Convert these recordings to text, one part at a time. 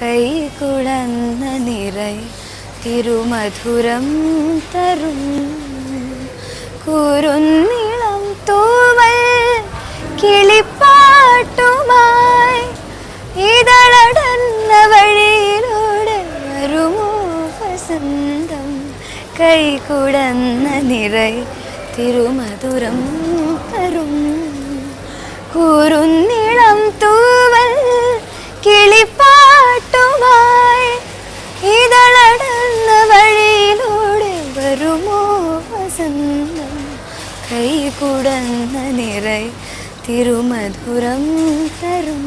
കൈ കുഴന്ന നിറൈ തിരുമധുരം തരും. കുരുന്നിളം തൂവൽ കിളിപ്പാട്ടുമായി ഇതളടന്ന വഴിയിലൂടെ വരുമോ വസന്തം. കൈ കുടന്ന നിറൈ തിരുമധുരം തരും. കുടന്ന നിറൈ തിരുമധുരം തരും.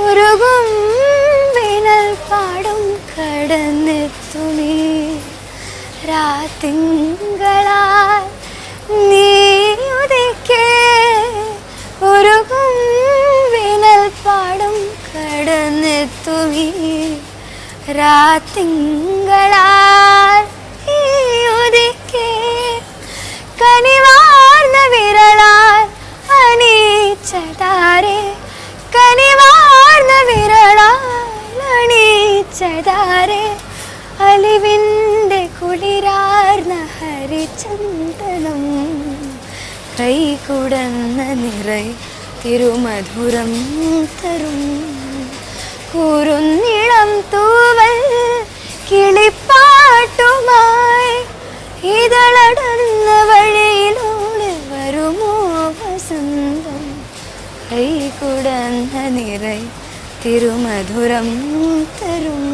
ഉരുകും വിനൽ പാടും കടന്നെത്തുമേ. രാത്തിങ്കളാൽ നീയുദിക്കേ ഉരുകും അലിവിന്റെ കുളിരാർന്ന ഹരിചന്ദനം കൈ കുടന്ന നിറൈ തിരുമധുരം തരും. കുറുന്നിളം തൂവൽ കിളിപ്പാട്ടുമായി ഇതളടന്ന വഴിയിലൂടെ വരുമോ വസന്തം. കൈ കുടന്ന നിറൈ തിരുമധുരം തരും.